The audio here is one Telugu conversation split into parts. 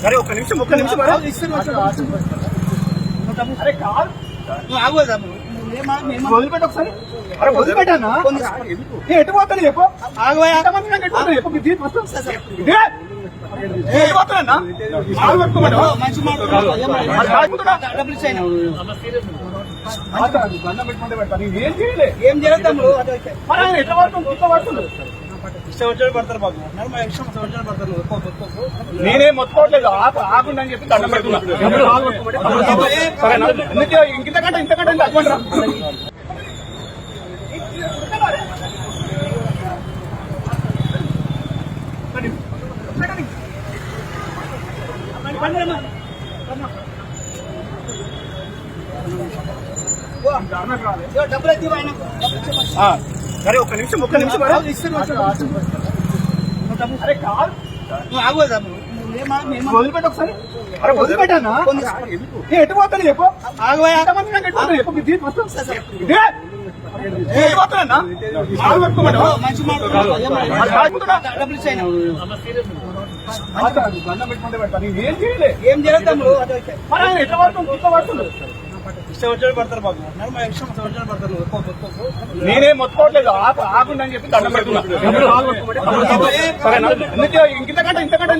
సరే ఒక్క నిమిషం ఒక్క నిమిషం మేడం. అరే కాదు నువ్వు ఆగోదా మేము వదిలిపెట్టు ఒకసారి. అరే వదిలిపెట్టానా? ఎటు పోతాను చెప్పు. చెప్పు. ఆగు పెట్టుకోమంటావా? మంచి మాట నేను ఏం చేయలే. ఏం చేయలేదు తమ్ముడు అది ఓకే. మరి ఆయన ఎట్లా పడుతుంది ఇట్లా పడుతుంది ఇష్టం వచ్చినట్టు పడతారు బాబు. నలభై ఇష్టం వచ్చినట్టు పడతారు. నువ్వు. ఒక్కొక్క- ఒక్కొక్క. నేనేం మొత్తుకోవట్లేదు. అని చెప్పి దండం పెడుతున్నా. ఇంతకంటే ఇంతకంటే ఇంకా అటువంటి రా. సరే ఒక్క నిమిషం ఒక్క నిమిషం. అరే కాదు నువ్వు మేము వదిలిపెట్టు ఒకసారి అరే వదిలిపెట్టానా ఎటు పోతాను చెప్పు ఏ, ఆగు చేయలేదు ఎట్లా పడుతుంది ఇట్లా పడుతుంది ఇష్టం వచ్చినట్టు పడతారు బాబు. నలభై ఇష్టం వచ్చినట్టు పడతారు. నేనేం మొత్తుకోవట్లేదు. ఆగుండి అని చెప్పి దండం పెడుతున్నా. ఇంతకంటే ఇంతకంటే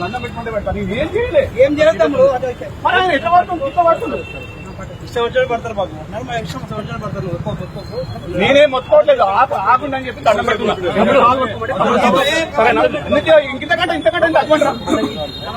దండం పెట్టుకుంటే పెడతాను ఏం చేయలే. ఏం చేయలేదు ఎట్లా పడుతుంది పడుతుంది. నేనేం మొత్తుకోవట్లేదు. అని చెప్పి దండం పెడుతున్నా. ఇంతకంటే ఇంతకంటే.